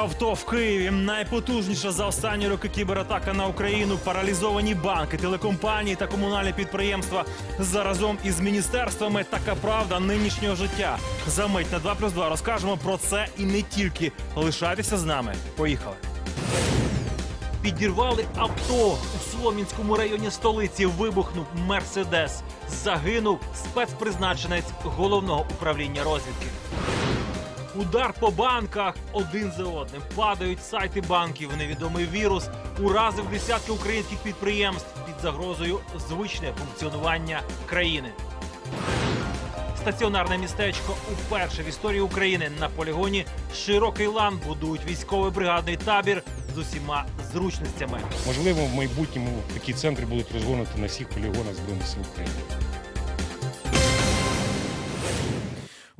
Авто в Києві. Найпотужніша за останні роки кібератака на Україну. Паралізовані банки, телекомпанії та комунальні підприємства. Заразом із міністерствами така правда нинішнього життя. За мить на 2 плюс 2 розкажемо про це і не тільки. Лишайтеся з нами. Поїхали. Підірвали авто у Солом'янському районі столиці. Вибухнув мерседес. Загинув спецпризначенець головного управління розвідки. Удар по банках один за одним. Падають сайти банків. Невідомий вірус уразив десятки українських підприємств під загрозою звичне функціонування країни. Стаціонарне містечко уперше в історії України на полігоні широкий лан будують військовий бригадний табір з усіма зручностями. Можливо, в майбутньому такі центри будуть розгорнуті на всіх полігонах Збройних сил України.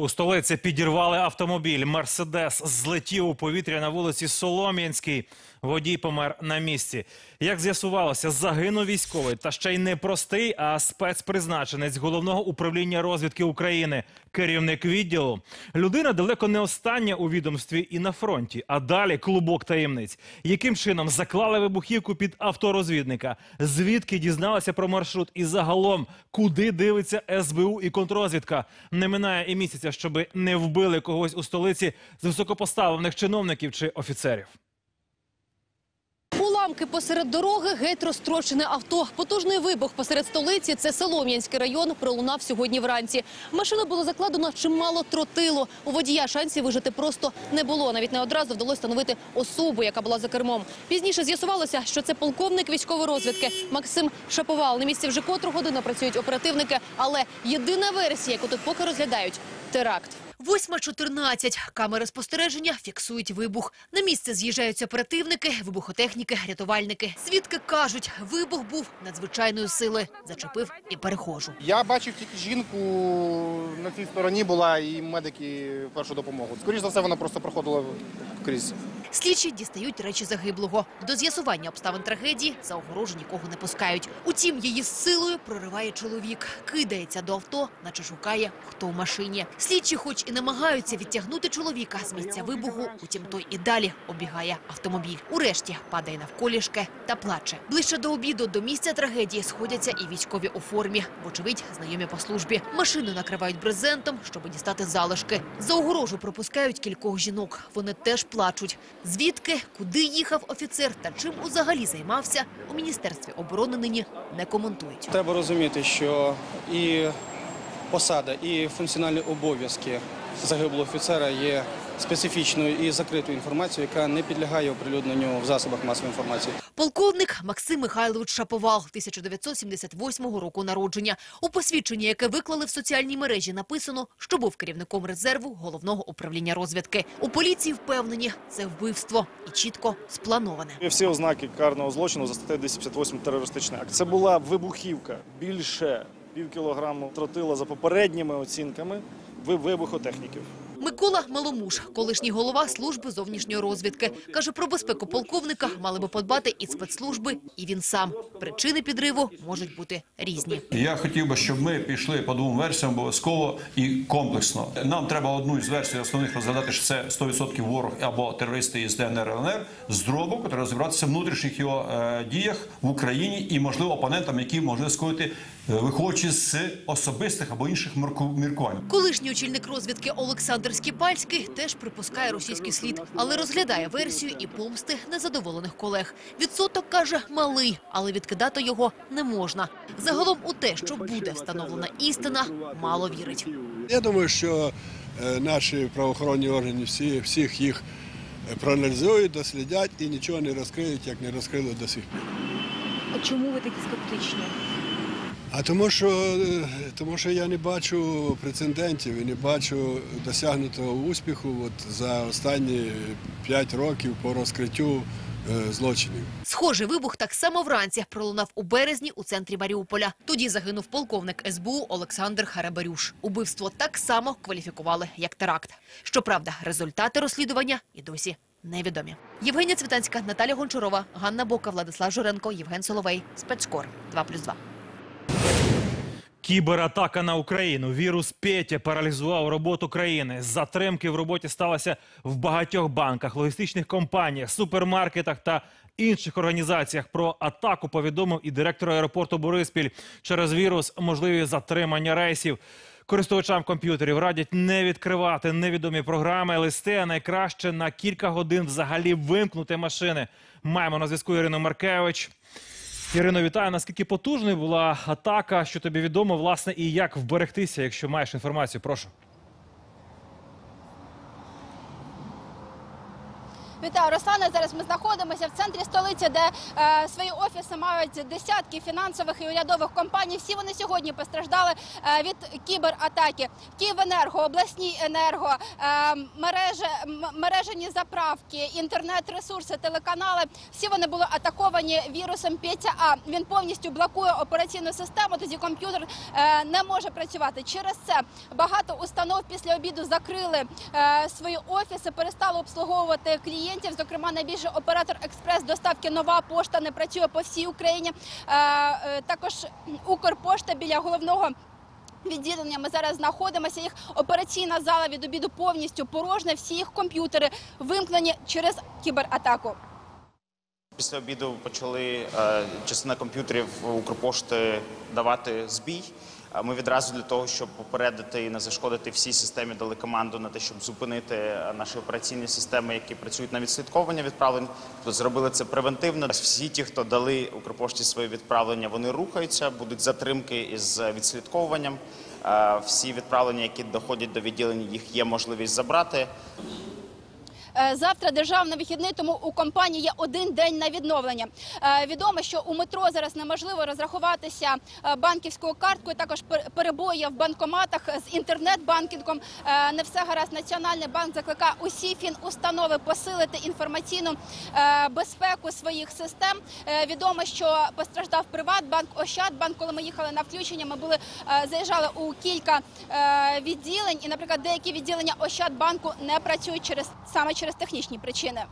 У столиці підірвали автомобіль. Мерседес злетів у повітря на вулиці Солом'янській. Водій помер на місці. Як з'ясувалося, загинув військовий та ще й не простий, а спецпризначенець головного управління розвідки України, керівник відділу. Людина далеко не остання у відомстві і на фронті. А далі клубок таємниць. Яким чином заклали вибухівку під авторозвідника? Звідки дізналися про маршрут? І загалом, куди дивиться СБУ і контрозвідка? Не минає і місяця, щоби не вбили когось у столиці з високопоставлених чиновників чи офіцерів. Уламки посеред дороги, геть розтрощене авто. Потужний вибух посеред столиці. Це Солом'янський район. Пролунав сьогодні вранці. Машину було закладено чимало тротилу. У водія шансів вижити просто не було. Навіть не одразу вдалося встановити особу, яка була за кермом. Пізніше з'ясувалося, що це полковник військової розвідки Максим Шаповал. На місці вже котру годину працюють оперативники. Але єдина версія, яку тут поки розглядають теракт. 8.14. Камери спостереження фіксують вибух. На місце з'їжджаються оперативники, вибухотехніки, рятувальники. Свідки кажуть, вибух був надзвичайної сили. Зачепив і перехожу. Я бачив тільки жінку на цій стороні була і медики першу допомогу. Скоріше за все, вона просто проходила крізь. Слідчі дістають речі загиблого. До з'ясування обставин трагедії за огорожу нікого не пускають. Утім, її з силою прориває чоловік. Кидається до авто, наче шукає, хто в машині. Слідчі, хоч і намагаються відтягнути чоловіка з місця вибуху, утім той і далі обігає автомобіль. Урешті падає навколішки та плаче. Ближче до обіду до місця трагедії сходяться і військові у формі. Вочевидь, знайомі по службі. Машину накривають брезентом, щоб дістати залишки. За огорожу пропускають кількох жінок. Вони теж плачуть. Звідки, куди їхав офіцер та чим взагалі займався, у міністерстві оборони нині не коментують. Треба розуміти, що і посада, і функціональні обов'язки загиблого офіцера є специфічною і закритою інформацією, яка не підлягає оприлюдненню в засобах масової інформації. Полковник Максим Михайлович Шаповал, 1978 року народження. У посвідченні, яке виклали в соціальній мережі, написано, що був керівником резерву головного управління розвідки. У поліції впевнені, це вбивство і чітко сплановане. Всі ознаки карного злочину за статтею 258 терористичний акт. Це була вибухівка більше пів кілограму тротила за попередніми оцінками ви- вибухотехніків. Микола Маломуш, колишній голова служби зовнішньої розвідки, каже, про безпеку полковника мали би подбати і спецслужби, і він сам. Причини підриву можуть бути різні. Я хотів би, щоб ми пішли по двом версіям обов'язково і комплексно. Нам треба одну із версій основних розглядати, що це 100% ворог або терористи із ДНР ЛНР. З треба розібратися в внутрішніх його е, діях в Україні і, можливо, опонентам, які можуть скоїти, виходячи з особистих або інших мірку- міркувань. Колишній очільник розвідки Олександр Скіпальський теж припускає російський слід, але розглядає версію і помсти незадоволених колег. Відсоток каже малий, але відкидати його не можна. Загалом у те, що буде встановлена істина, мало вірить. Я думаю, що е, наші правоохоронні органи всі, всіх їх е, проаналізують, дослідять і нічого не розкриють, як не розкрили до сих пір. А чому ви такі скептичні? А тому що, е, тому що я не бачу прецедентів і не бачу досягнутого успіху от за останні 5 років по розкриттю е, злочинів. Схожий вибух так само вранці пролунав у березні у центрі Маріуполя. Тоді загинув полковник СБУ Олександр Харабарюш. Убивство так само кваліфікували як теракт. Щоправда, результати розслідування і досі невідомі. Євгенія Цвітанська, Наталя Гончарова, Ганна Бока, Владислав Журенко, Євген Соловей. Спецкор 2+,2. Кібератака на Україну. Вірус Петя паралізував роботу країни. Затримки в роботі сталося в багатьох банках, логістичних компаніях, супермаркетах та інших організаціях. Про атаку повідомив і директор аеропорту Бориспіль. Через вірус можливі затримання рейсів. Користувачам комп'ютерів радять не відкривати невідомі програми, листи, а найкраще на кілька годин взагалі вимкнути машини. Маємо на зв'язку Ірину Маркевич. Ірино, вітаю. Наскільки потужною була атака? Що тобі відомо, власне, і як вберегтися, якщо маєш інформацію? Прошу. Вітаю, Руслане. Зараз ми знаходимося в центрі столиці, де е, свої офіси мають десятки фінансових і урядових компаній. Всі вони сьогодні постраждали е, від кібератаки. Київенерго, обласні енерго, е, мережі, мережені заправки, інтернет-ресурси, телеканали. Всі вони були атаковані вірусом 5А. Він повністю блокує операційну систему. Тоді комп'ютер е, не може працювати. Через це багато установ після обіду закрили е, свої офіси, перестали обслуговувати клієнтів. Зокрема, найбільший оператор експрес доставки нова пошта не працює по всій Україні. Е, е, також Укрпошта біля головного. Відділення ми зараз знаходимося. Їх операційна зала від обіду повністю порожня. Всі їх комп'ютери вимкнені через кібератаку. Після обіду почали е, частина комп'ютерів Укрпошти давати збій. Ми відразу для того, щоб попередити і не зашкодити всій системі, дали команду на те, щоб зупинити е, наші операційні системи, які працюють на відслідковування відправлень. Тобто зробили це превентивно. Всі ті, хто дали Укрпошті свої відправлення, вони рухаються, будуть затримки із відслідковуванням. Е, Всі відправлення, які доходять до відділень, їх є можливість забрати. Е, Завтра державний вихідний, тому у компанії є один день на відновлення. Е, Відомо, що у метро зараз неможливо розрахуватися е, банківською карткою. Також пер- перебої в банкоматах з інтернет-банкінгом. Не все гаразд. Національний банк закликає усі фінустанови посилити інформаційну безпеку своїх систем. Відомо, що постраждав Приватбанк, Ощадбанк. Коли ми їхали на включення, ми були заїжджали у кілька відділень, і, наприклад, деякі відділення Ощадбанку не працюють через саме через технічні причини.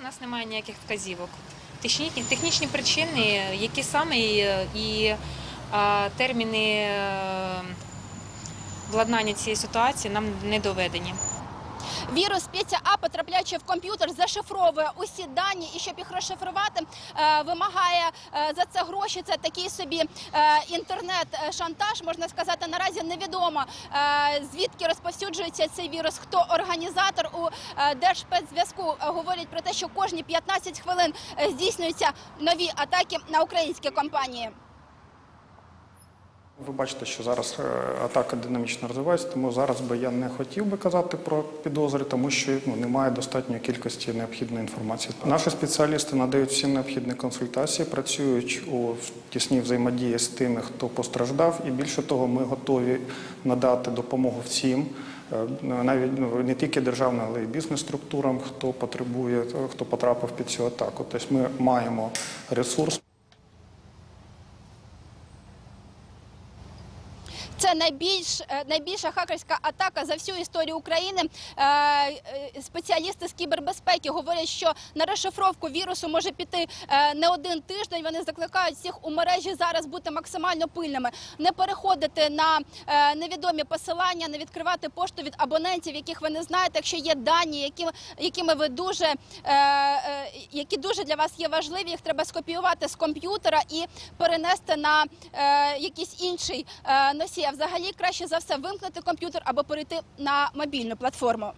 У нас немає ніяких вказівок. Технічні, технічні причини, які саме і, а, терміни е, владнання цієї ситуації нам не доведені. Вірус 5А, потрапляючи в комп'ютер, зашифровує усі дані, і щоб їх розшифрувати, е, вимагає е, за це гроші. Це такий собі е, інтернет-шантаж. Можна сказати, наразі невідомо звідки розповсюджується цей вірус, хто організатор у Держспецзв'язку говорять про те, що кожні 15 хвилин здійснюються нові атаки на українські компанії. Ви бачите, що зараз е, атака динамічно розвивається, тому зараз би я не хотів би казати про підозри, тому що ну, немає достатньої кількості необхідної інформації. Наші спеціалісти надають всі необхідні консультації, працюють у тісній взаємодії з тими, хто постраждав, і більше того, ми готові надати допомогу всім. е, Навіть ну, не тільки державним, але й бізнес-структурам, хто потребує, хто потрапив під цю атаку. Тобто ми маємо ресурс. Це найбільш е, найбільша хакерська атака за всю історію України. Е, е, Спеціалісти з кібербезпеки говорять, що на розшифровку вірусу може піти не один тиждень. Вони закликають всіх у мережі зараз бути максимально пильними, не переходити на невідомі посилання, не відкривати пошту від абонентів, яких ви не знаєте. Якщо є дані, які, якими ви дуже які дуже для вас є важливі, їх треба скопіювати з комп'ютера і перенести на якийсь інший носій. А взагалі краще за все вимкнути комп'ютер або перейти на мобільну платформу.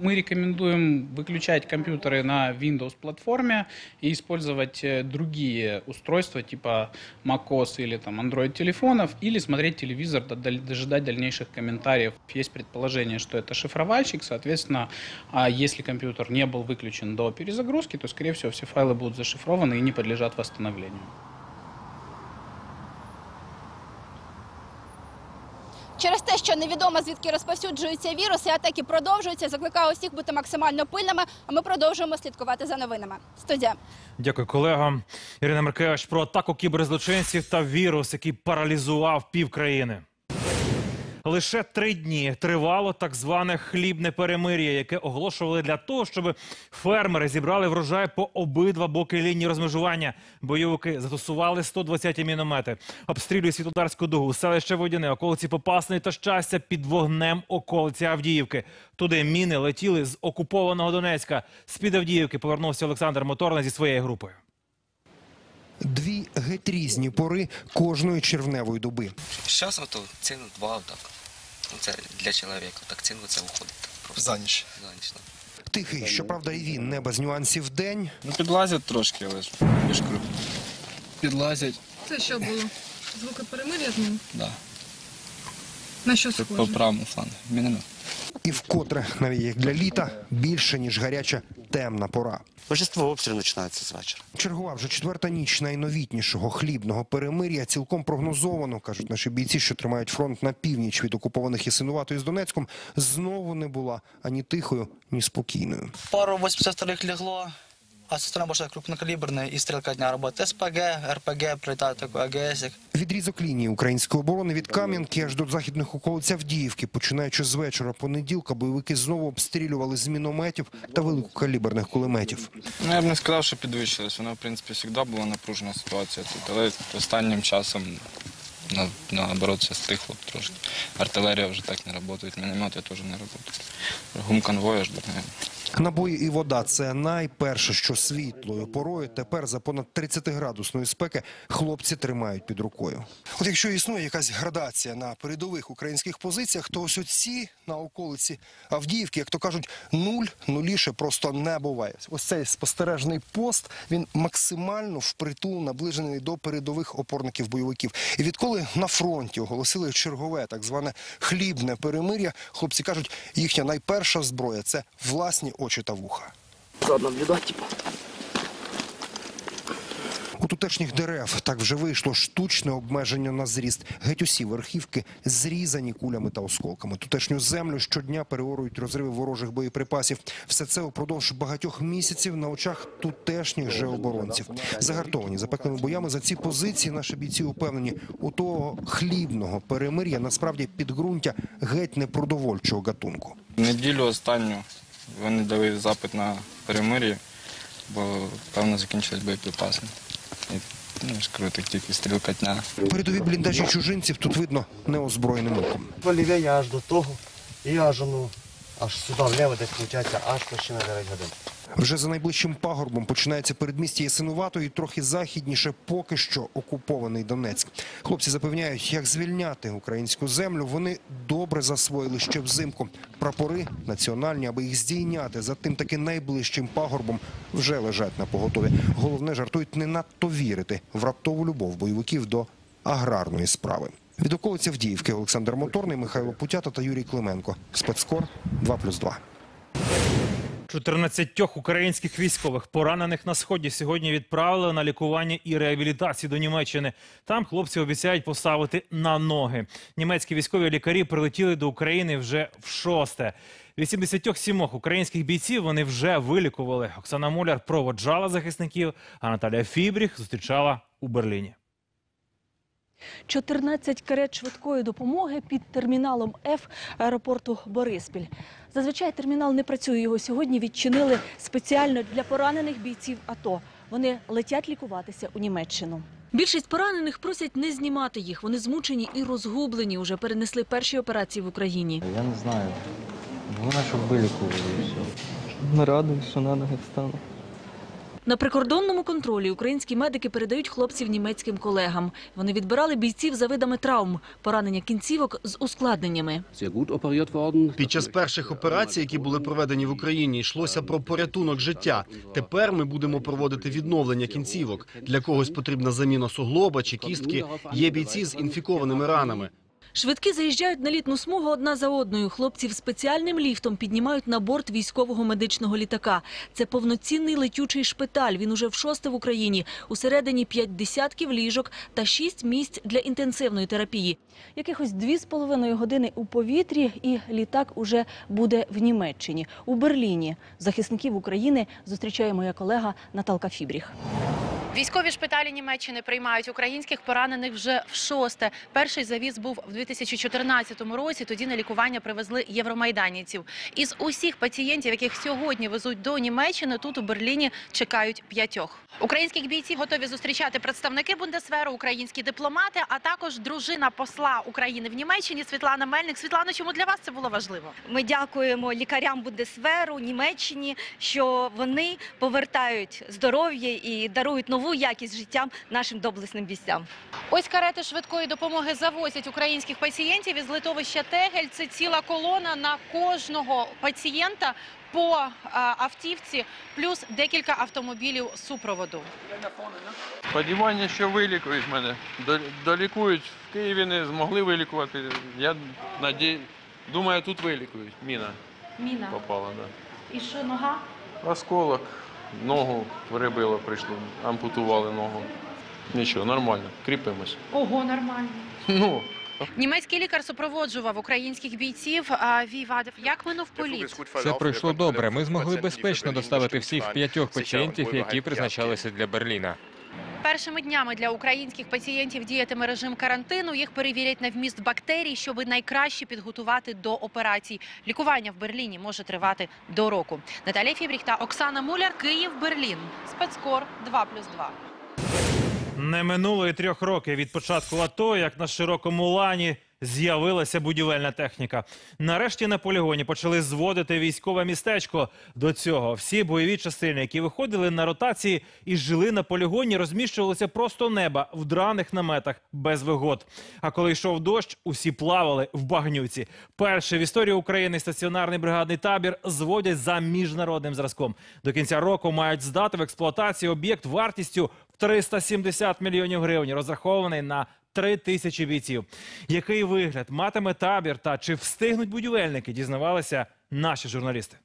Мы рекомендуем выключать компьютеры на Windows-платформе и использовать другие устройства типа macOS или там Android-телефонов, или смотреть телевизор, дожидать дальнейших комментариев. Есть предположение, что это шифровальщик, соответственно, а если компьютер не был выключен до перезагрузки, то, скорее всего, все файлы будут зашифрованы и не подлежат восстановлению. Через те, що невідомо звідки розповсюджуються віруси, атаки продовжуються. Закликаю усіх бути максимально пильними. А ми продовжуємо слідкувати за новинами. Студія. Дякую, колега. Ірина Маркевич про атаку кіберзлочинців та вірус, який паралізував півкраїни. Лише три дні тривало так зване хлібне перемир'я, яке оголошували для того, щоб фермери зібрали врожай по обидва боки лінії розмежування. Бойовики застосували 120 міномети, обстрілюють Світлодарську дугу, селище Водяне, околиці Попасної та щастя під вогнем околиці Авдіївки. Туди міни летіли з окупованого Донецька. З під Авдіївки повернувся Олександр Моторна зі своєю групою. Дві геть різні пори кожної червневої доби. Зараз ото ціну два так. Ну, Це для чоловіка, так ціну це виходить. Просто. За ніч. За ніч, так. Тихий, щоправда, і він не без нюансів день. Ну, підлазять трошки, але ж більш круто. Підлазять, Це що було? Звуки перемир'я з ним? да. На що схоже? по правому флангу. Міномет. І вкотре, навіть як для літа, більше ніж гаряча темна пора. Божество обстріл починається з вечора. Чергова вже четверта ніч найновітнішого хлібного перемир'я цілком прогнозовано, кажуть наші бійці, що тримають фронт на північ від окупованих і Синуватою з Донецьком, знову не була ані тихою, ні спокійною. Пару 82-х легло, а со стороны больше крупнокалиберная и стрелка дня работает. СПГ, РПГ, прилетает такой АГСик. Відрізок лінії української оборони від Кам'янки аж до західних околиць Авдіївки. Починаючи з вечора понеділка, бойовики знову обстрілювали з мінометів та великокаліберних кулеметів. Ну, я б не сказав, що підвищилось. Воно, в принципі, завжди була напружена ситуація тут. Але останнім часом наоборот все стихло трошки. Артилерія вже так не працює, міномети теж не працюють. Гум конвоя ждуть, наверное. Набої і вода це найперше, що світлою порою тепер за понад 30-градусної спеки хлопці тримають під рукою. От якщо існує якась градація на передових українських позиціях, то ось оці на околиці Авдіївки, як то кажуть, нуль нуліше просто не буває. Ось цей спостережний пост він максимально впритул наближений до передових опорників бойовиків. І відколи на фронті оголосили чергове так зване хлібне перемир'я, хлопці кажуть, їхня найперша зброя це власні очі та вуха. У тутешніх дерев так вже вийшло штучне обмеження на зріст. Геть усі верхівки зрізані кулями та осколками. Тутешню землю щодня переорують розриви ворожих боєприпасів. Все це упродовж багатьох місяців на очах тутешніх же оборонців. Загартовані запеклими боями за ці позиції наші бійці упевнені, у того хлібного перемир'я насправді підґрунтя геть непродовольчого гатунку. Неділю останню вони дали запит на перемир'я, бо певно закінчились боєприпаси. Ну, тільки стрілкатня. Передові бліндажі чужинців тут видно неозброєним оком. Полів'я аж до того, і аж ну, аж сюди вліво десь виходить, аж ще на 9 годин. Вже за найближчим пагорбом починається передмістя Ясинуватої, трохи західніше поки що окупований Донецьк. Хлопці запевняють, як звільняти українську землю. Вони добре засвоїли ще взимку. Прапори національні, аби їх здійняти за тим таки найближчим пагорбом, вже лежать на поготові. Головне жартують не надто вірити в раптову любов бойовиків до аграрної справи. Від околиці Авдіївки Олександр Моторний, Михайло Путята та Юрій Клименко. Спецкор 2+,2. 14 українських військових, поранених на сході, сьогодні відправили на лікування і реабілітацію до Німеччини. Там хлопці обіцяють поставити на ноги. Німецькі військові лікарі прилетіли до України вже в шосте. 87 українських бійців вони вже вилікували. Оксана Муляр проводжала захисників, а Наталя Фібріх зустрічала у Берліні. 14 карет швидкої допомоги під терміналом Ф аеропорту Бориспіль. Зазвичай термінал не працює. Його сьогодні відчинили спеціально для поранених бійців АТО. Вони летять лікуватися у Німеччину. Більшість поранених просять не знімати їх. Вони змучені і розгублені. Уже перенесли перші операції в Україні. Я не знаю. Головне, щоб вилікували і все. Не радий, що на ноги встану. На прикордонному контролі українські медики передають хлопців німецьким колегам. Вони відбирали бійців за видами травм, поранення кінцівок з ускладненнями. Під час перших операцій, які були проведені в Україні, йшлося про порятунок життя. Тепер ми будемо проводити відновлення кінцівок. Для когось потрібна заміна суглоба чи кістки. Є бійці з інфікованими ранами. Швидкі заїжджають на літну смугу одна за одною. Хлопців спеціальним ліфтом піднімають на борт військового медичного літака. Це повноцінний летючий шпиталь. Він уже в шосте в Україні. Усередині п'ять десятків ліжок та шість місць для інтенсивної терапії. Якихось дві з половиною години у повітрі, і літак уже буде в Німеччині. У Берліні захисників України зустрічає моя колега Наталка Фібріх. Військові шпиталі Німеччини приймають українських поранених вже в шосте. Перший завіз був в 2014 році. Тоді на лікування привезли євромайданівців. Із усіх пацієнтів, яких сьогодні везуть до Німеччини, тут у Берліні чекають п'ятьох. Українських бійців готові зустрічати представники Бундесверу, українські дипломати, а також дружина посла України в Німеччині Світлана Мельник. Світлано, чому для вас це було важливо? Ми дякуємо лікарям Бундесверу Німеччині, що вони повертають здоров'я і дарують нову якість життя нашим доблесним бійцям. Ось карети швидкої допомоги завозять українських пацієнтів із литовища Тегель. Це ціла колона на кожного пацієнта по автівці, плюс декілька автомобілів супроводу. Сподівання, що вилікують мене. До- Долікують в Києві не змогли вилікувати. Я надій... думаю, тут вилікують. Міна Міна. попала, да. І що нога? Осколок, ногу перебило, прийшло, ампутували ногу. Нічого, нормально, кріпимось. Ого, нормально. Ну, Німецький лікар супроводжував українських бійців. А Вівад, як минув політ? Все пройшло добре. Ми змогли безпечно доставити всіх п'ятьох пацієнтів, які призначалися для Берліна. Першими днями для українських пацієнтів діятиме режим карантину. Їх перевірять на вміст бактерій, щоб найкраще підготувати до операцій. Лікування в Берліні може тривати до року. Наталія Фібріх та Оксана Муляр, Київ, Берлін. Спецкор 2+,2. Не минуло і трьох років від початку АТО, як на широкому лані з'явилася будівельна техніка. Нарешті на полігоні почали зводити військове містечко. До цього всі бойові частини, які виходили на ротації і жили на полігоні, розміщувалися просто неба в драних наметах без вигод. А коли йшов дощ, усі плавали в багнюці. Перший в історії України стаціонарний бригадний табір зводять за міжнародним зразком. До кінця року мають здати в експлуатацію об'єкт вартістю 370 мільйонів гривень, розрахований на 3 тисячі бійців. Який вигляд матиме табір та чи встигнуть будівельники, дізнавалися наші журналісти.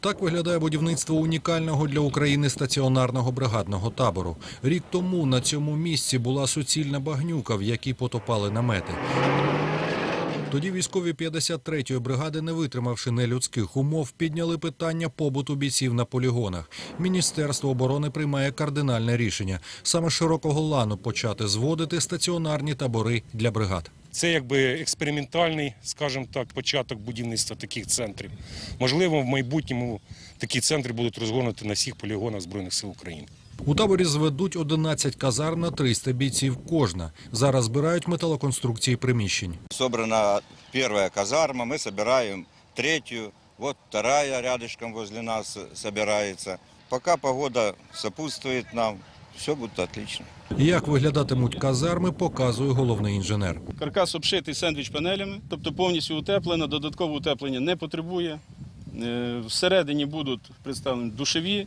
Так виглядає будівництво унікального для України стаціонарного бригадного табору. Рік тому на цьому місці була суцільна багнюка, в якій потопали намети. Тоді військові 53-ї бригади, не витримавши нелюдських умов, підняли питання побуту бійців на полігонах. Міністерство оборони приймає кардинальне рішення саме широкого лану почати зводити стаціонарні табори для бригад. Це якби експериментальний, скажімо так, початок будівництва таких центрів. Можливо, в майбутньому такі центри будуть розгорнуті на всіх полігонах Збройних сил України. У таборі зведуть 11 казарм на 300 бійців кожна. Зараз збирають металоконструкції приміщень. Собрана первая казарма, мы собираем третью, вот вторая рядышком возле нас собирается. Пока погода сопутствует нам, все будет отлично. Як виглядатимуть казарми, показує головний інженер. Каркас обшитий сендвіч-панелями, тобто повністю утеплено, додаткове утеплення не потребує. Е, Всередині будуть представлені душові, е,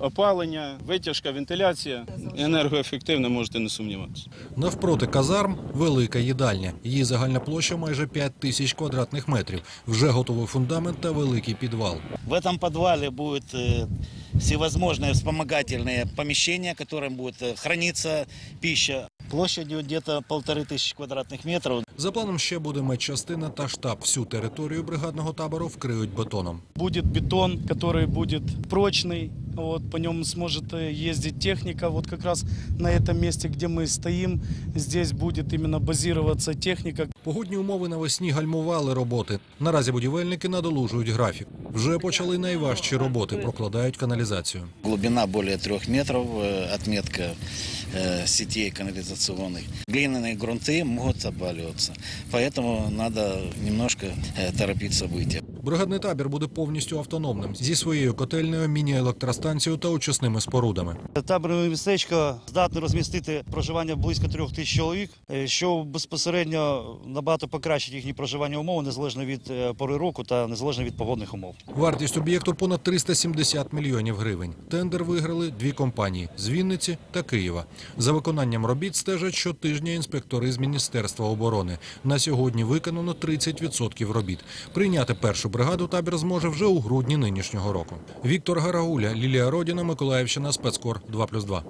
опалення, витяжка, вентиляція. Енергоефективне, можете не сумніватися. Навпроти казарм велика їдальня. Її загальна площа майже 5 тисяч квадратних метрів. Вже готовий фундамент та великий підвал. В этом подвале будут э, всевозможные вспомогательные помещения, в котором будет э, храниться пища. Площадью где-то полторы тысячи квадратных метров. За планом ще буде медчастина та штаб. Всю територію бригадного табору вкриють бетоном. Будет бетон, который будет прочный, вот, по нем сможет э, ездить техника. Вот как раз на этом месте, где мы стоим, здесь будет именно базироваться техника. Погодні умови навесні гальмували роботи. Наразі будівельники надолужують графік. Вже почали найважчі роботи, прокладають каналізацію. Глубина более трех метров, э, отметка э, сетей канализационных. Глиняные грунты могут обваливаться, поэтому надо немножко э, торопить события. Бригадний табір буде повністю автономним зі своєю котельнею, міні-електростанцією та очисними спорудами. Таборове містечко здатне розмістити проживання близько трьох тисяч чоловік, е, що безпосередньо набагато покращить їхні проживання умови, незалежно від е, пори року та незалежно від погодних умов. Вартість об'єкту понад 370 мільйонів гривень. Тендер виграли дві компанії з Вінниці та Києва. За виконанням робіт стежать щотижня інспектори з Міністерства оборони. На сьогодні виконано 30% робіт. Прийняти першу бригаду табір зможе вже у грудні нинішнього року. Віктор Гарагуля, Лілія Родіна, Миколаївщина, спецкор 2+,2.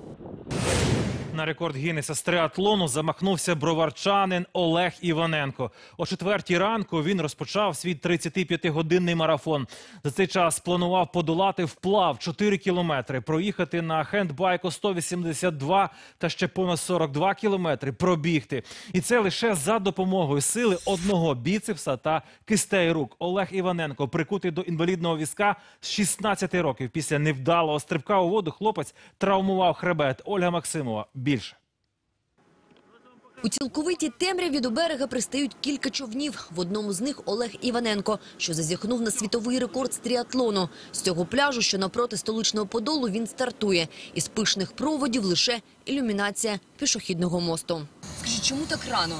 На рекорд Гіннеса з триатлону замахнувся броварчанин Олег Іваненко. О четвертій ранку він розпочав свій 35-годинний марафон. За цей час планував подолати вплав 4 кілометри, проїхати на хендбайку 182 та ще понад 42 кілометри пробігти. І це лише за допомогою сили одного біцепса та кистей рук. Олег Іваненко прикутий до інвалідного візка з 16 років. Після невдалого стрибка у воду хлопець травмував хребет. Ольга Максимова більше. У цілковитій темряві до берега пристають кілька човнів. В одному з них Олег Іваненко, що зазіхнув на світовий рекорд з тріатлону. З цього пляжу, що напроти столичного подолу, він стартує. Із пишних проводів лише ілюмінація пішохідного мосту. Скажіть, чому так рано?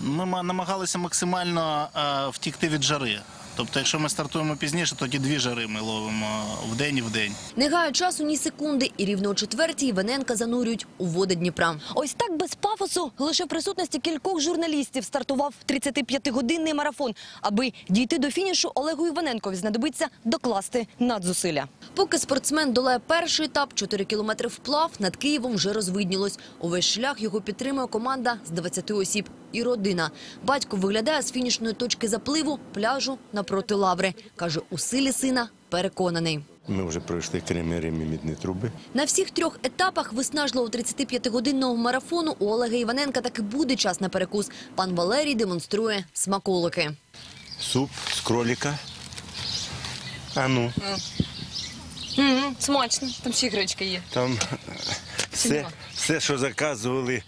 Ми намагалися максимально е, втікти від жари. Тобто, якщо ми стартуємо пізніше, тоді дві жари ми ловимо в день і в день. Не гає часу ні секунди, і рівно о четвертій Іваненка занурюють у води Дніпра. Ось так без пафосу, лише в присутності кількох журналістів стартував 35-годинний марафон. Аби дійти до фінішу, Олегу Іваненкові знадобиться докласти надзусилля. Поки спортсмен долає перший етап, 4 кілометри вплав, над Києвом вже розвиднілось. Увесь шлях його підтримує команда з 20 осіб і родина. Батько виглядає з фінішної точки запливу пляжу напроти лаври. Каже, у силі сина переконаний. Ми вже пройшли Кремери і мідні труби. На всіх трьох етапах виснажливого 35-годинного марафону у Олега Іваненка таки буде час на перекус. Пан Валерій демонструє смаколики. Суп з кроліка. А ну, Смачно, там ще гречка є. там е, все, все що заказували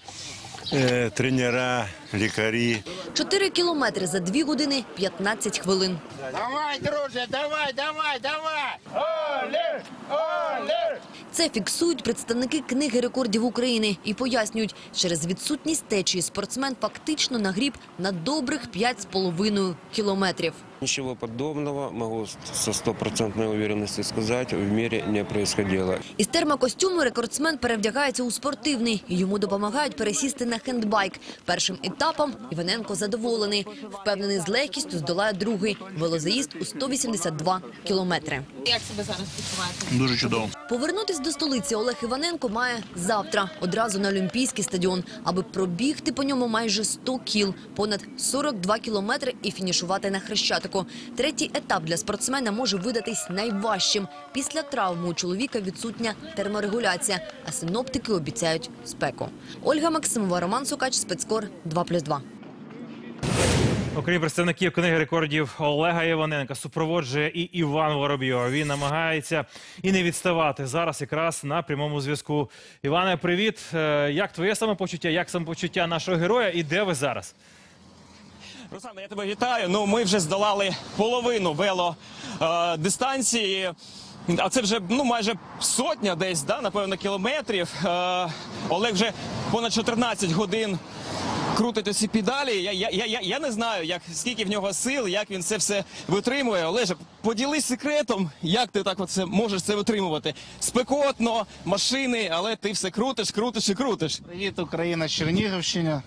е, тренера, лікарі. 4 кілометри за 2 години 15 хвилин. Давай, друже, давай, давай, давай! Олег! Олег! Це фіксують представники книги рекордів України і пояснюють, через відсутність течії спортсмен фактично нагріб на добрих 5,5 кілометрів. Ничего подобного, могу со стопроцентной уверенностью сказать, в мире не происходило. Із термокостюму рекордсмен перевдягається у спортивний. Йому допомагають пересісти на хендбайк. Першим етапом Іваненко задоволений. Впевнений, з легкістю здолає другий велозаїзд у 182 кілометри. Як себе зараз почуваєте? Дуже чудово. Повернутись до столиці Олег Іваненко має завтра одразу на Олімпійський стадіон, аби пробігти по ньому майже 100 кіл, понад 42 кілометри і фінішувати на Хрещатику. Третій етап для спортсмена може видатись найважчим. Після травми у чоловіка відсутня терморегуляція, а синоптики обіцяють спеку. Ольга Максимова, Роман Сукач, спецкор 2+,2. Окрім представників книги рекордів Олега Іваненка, супроводжує і Іван Воробйов. Він намагається і не відставати зараз, якраз на прямому зв'язку. Іване, привіт. Е, Як твоє самопочуття? Як самопочуття нашого героя? І де ви зараз? Руслане, я тебе вітаю. Ну, ми вже здолали половину вело е. А це вже ну майже сотня десь, да, напевно, кілометрів. Е, Олег вже понад 14 годин крутить ці педалі. Я, я, я, я- не знаю, як скільки в нього сил, як він це все витримує. Олеже, поділись секретом, як ти так оце можеш це витримувати. Спекотно, машини, але ти все крутиш, крутиш і крутиш. Привіт, Україна, Чернігівщина.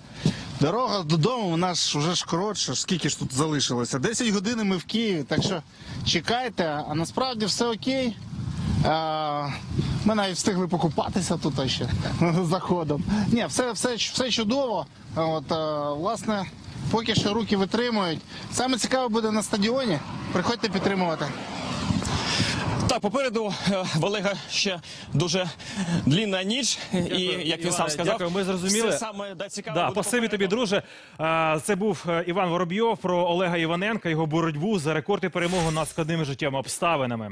Дорога додому у нас вже ж коротше, скільки ж тут залишилося? 10 годин ми в Києві, так що чекайте, а насправді все окей. А, ми навіть встигли покупатися тут ще заходом. Ні, все, все, все чудово. От, власне, поки що руки витримують. Саме цікаве буде на стадіоні. Приходьте підтримувати. Так, попереду е, в Олега ще дуже длінна ніч, і як він сам сказав, дякую, ми зрозуміли. все саме да, цікаве Да, спасибі тобі, друже. Це був е, Іван Воробйов про Олега Іваненка, його боротьбу за рекорд і перемогу над складними життєвими обставинами.